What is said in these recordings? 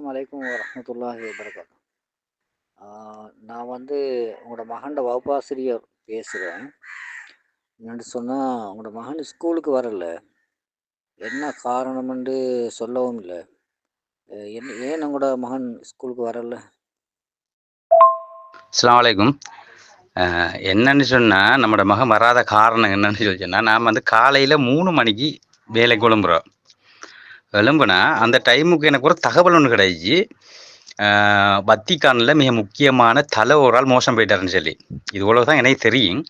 அஸ்லாம் வலைக்கம் வரமத்துல்லாஹி வபரகாத்து. நான் வந்து உங்களோட மகன்ட வகுப்பாசிரியர் பேசுகிறேன் என்னென்னு சொன்னால் உங்களோட மகன் ஸ்கூலுக்கு வரல. என்ன காரணம்னு சொல்லவும் இல்லை. என்ன ஏன் உங்களோட மகன் ஸ்கூலுக்கு வரல? அஸ்ஸலாமு அலைக்கும். என்னன்னு சொன்னால் நம்மளோட மகன் வராத காரணம் என்னன்னு சொல்லி சொன்னால் நாம் வந்து காலையில் மூணு மணிக்கு வேலை கிளம்புறோம். எழும்புனா அந்த டைமுக்கு எனக்கு ஒரு தகவல் ஒன்று கிடைச்சி. வத்திக்கானில் மிக முக்கியமான தலை ஒரு ஆள் மோசம் போயிட்டாருன்னு சொல்லி. இது தான் எனக்கு தெரியும்.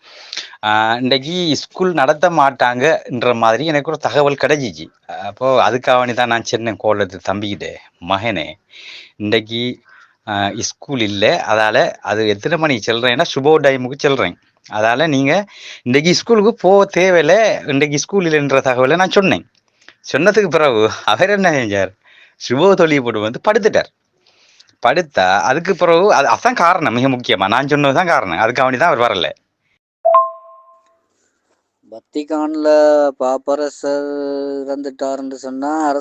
இன்றைக்கி இன்றைக்கு ஸ்கூல் நடத்த மாட்டாங்கன்ற மாதிரி எனக்கு ஒரு தகவல் கிடைச்சிச்சு. அப்போது அதுக்காக தான் நான் சின்ன கோலத்து தம்பிக்கிட்டே மகனே இன்றைக்கு ஸ்கூல் இல்லை. அதால் அது எத்தனை மணிக்கு செல்கிறேன்னா சுபோ டைமுக்கு செல்கிறேன் அதால் நீங்கள் இன்றைக்கு ஸ்கூலுக்கு போக தேவையில்லை. இன்றைக்கு ஸ்கூல் இல்லைன்ற தகவலை நான் சொன்னேன். சொன்னதுக்கு பிறகு அவர் என்ன செஞ்சார்? சுபோ தொழில் போட்டு வந்து படுத்துட்டார். படுத்தா அதுக்கு பிறகு அது அதான் காரணம் மிக முக்கியமாக நான் சொன்னது தான் காரணம். அதுக்காக தான் அவர் வரல. வத்திகானில் பாப்பரசர் இறந்துட்டாருன்னு சொன்னால்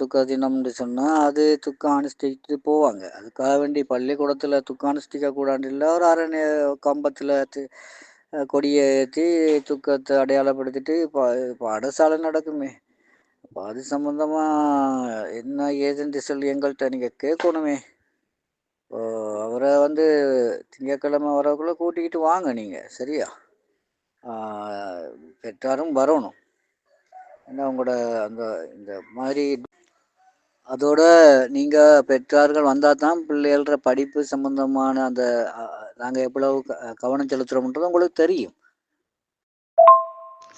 துக்க தினம்னு சொன்னால் அது துக்க அனுஷ்டிச்சுட்டு போவாங்க. அதுக்காக வேண்டி பள்ளிக்கூடத்தில் துக்க அனுஷ்டிக்க கூடாது இல்லை ஒரு அரண் கம்பத்தில் கொடியை ஏற்றி துக்கத்தை அடையாளப்படுத்திட்டு இப்போ பாடசாலை நடக்குமே. அப்போ அது சம்மந்தமாக என்ன ஏஜென்ட் சொல்லி எங்கள்கிட்ட நீங்கள் கேட்கணுமே இப்போ அவரை வந்து திங்கக்கிழமை வரக்குள்ளே கூட்டிக்கிட்டு வாங்க நீங்கள் சரியா? பெற்றாரும் வரணும். ஏன்னா உங்களோட அந்த இந்த மாதிரி அதோட நீங்கள் பெற்றார்கள் வந்தால் தான் பிள்ளைகள படிப்பு சம்மந்தமான அந்த நாங்கள் எவ்வளவு கவனம் செலுத்துகிறோம்ன்றது உங்களுக்கு தெரியும்.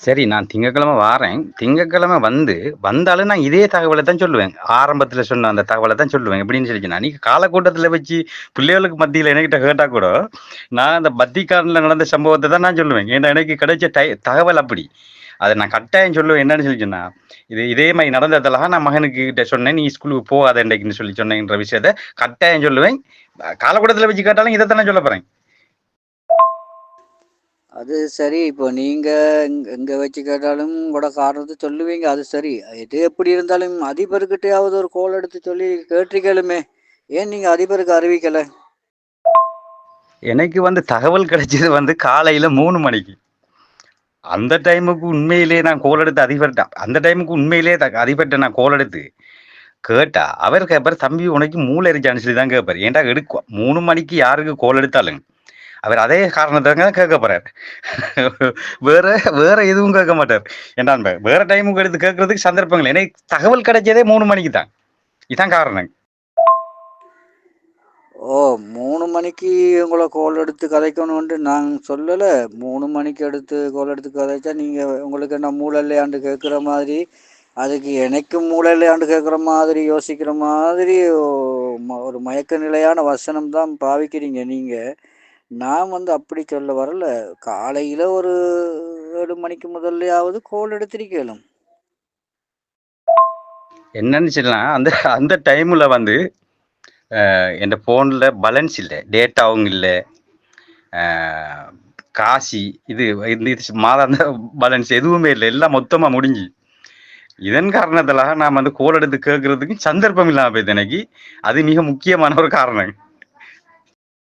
சரி நான் திங்கக்கிழமை வாரேன். திங்கக்கிழமை வந்து வந்தாலும் நான் இதே தகவலை தான் சொல்லுவேன். ஆரம்பத்தில் சொன்ன அந்த தகவலை தான் சொல்லுவேன். எப்படின்னு சொல்லிச்சுன்னா நீ காலக்கூட்டத்தில் வச்சு பிள்ளைகளுக்கு மத்தியில் என்கிட்ட கேட்டால் கூட நான் அந்த பத்திக்காரனில் நடந்த சம்பவத்தை தான் நான் சொல்லுவேன். ஏன்னா எனக்கு கிடைச்ச டை தகவல் அப்படி. அதை நான் கட்டாயம் சொல்லுவேன். என்னன்னு சொல்லிச்சுன்னா இது இதே மாதிரி நடந்ததெல்லாம் நான் மகனுக்கு கிட்ட சொன்னேன். நீ ஸ்கூலுக்கு போகாத இன்றைக்குன்னு சொல்லி சொன்னேன்ற விஷயத்த கட்டாயம் சொல்லுவேன். காலக்கூட்டத்தில் வச்சு கேட்டாலும் இதை தானே சொல்ல போகிறேன் அது சரி. இப்போ நீங்கள் எங்கே வச்சு கேட்டாலும் கூட காரணத்தை சொல்லுவீங்க. அது சரி. எது எப்படி இருந்தாலும் அதிபர்கிட்டையாவது ஒரு கோல் எடுத்து சொல்லி கேட்டிருக்கலுமே. ஏன் நீங்கள் அதிபருக்கு அறிவிக்கலை? எனக்கு வந்து தகவல் கிடைச்சது வந்து காலையில் மூணு மணிக்கு. அந்த டைமுக்கு உண்மையிலே நான் கோல் எடுத்து அதிபர்ட்டேன் அந்த டைமுக்கு உண்மையிலே அதிபர்ட்ட நான் கோல் எடுத்து கேட்டா அவர் கேட்பார் தம்பி உனக்கு மூளை எரிஞ்சான்னு சொல்லி தான் கேட்பார் ஏன்டா எடுக்கும் மூணு மணிக்கு யாருக்கு கோல் எடுத்தாலும். அவர் அதே காரணத்தை தான் கேட்க போறாரு. வேற வேற எதுவும் கேட்க மாட்டார். ஏன்டா வேற டைமும் எடுத்து கேட்கறதுக்கு சந்தர்ப்பங்கள். எனக்கு தகவல் கிடைச்சதே மூணு மணிக்கு தான். இதுதான் காரணம். ஓ மூணு மணிக்கு உங்களை கோல் எடுத்து கதைக்கணும்ட்டு நான் சொல்லலை. மூணு மணிக்கு எடுத்து கோல் எடுத்து கதைச்சா நீங்கள் உங்களுக்கு என்ன மூளை கேட்குற மாதிரி அதுக்கு எனக்கு மூளை கேட்குற மாதிரி யோசிக்கிற மாதிரி ஒரு மயக்க நிலையான வசனம் தான் பாவிக்கிறீங்க நீங்கள் நான் வந்து அப்படி சொல்ல வரல. காலையில் ஒரு ஏழு மணிக்கு முதல்லையாவது கோல் எடுத்திருக்கலும். என்னன்னு சொல்லலாம் அந்த அந்த டைமில் வந்து என் ஃபோனில் பேலன்ஸ் இல்லை. டேட்டாவும் இல்லை. காசி இது இது மாதாந்த பேலன்ஸ் எதுவுமே இல்லை. எல்லாம் மொத்தமாக முடிஞ்சு. இதன் காரணத்தில் நான் வந்து கோல் எடுத்து கேட்கறதுக்கு சந்தர்ப்பம் இல்லாமல் போயிடுது எனக்கு. அது மிக முக்கியமான ஒரு காரணம்.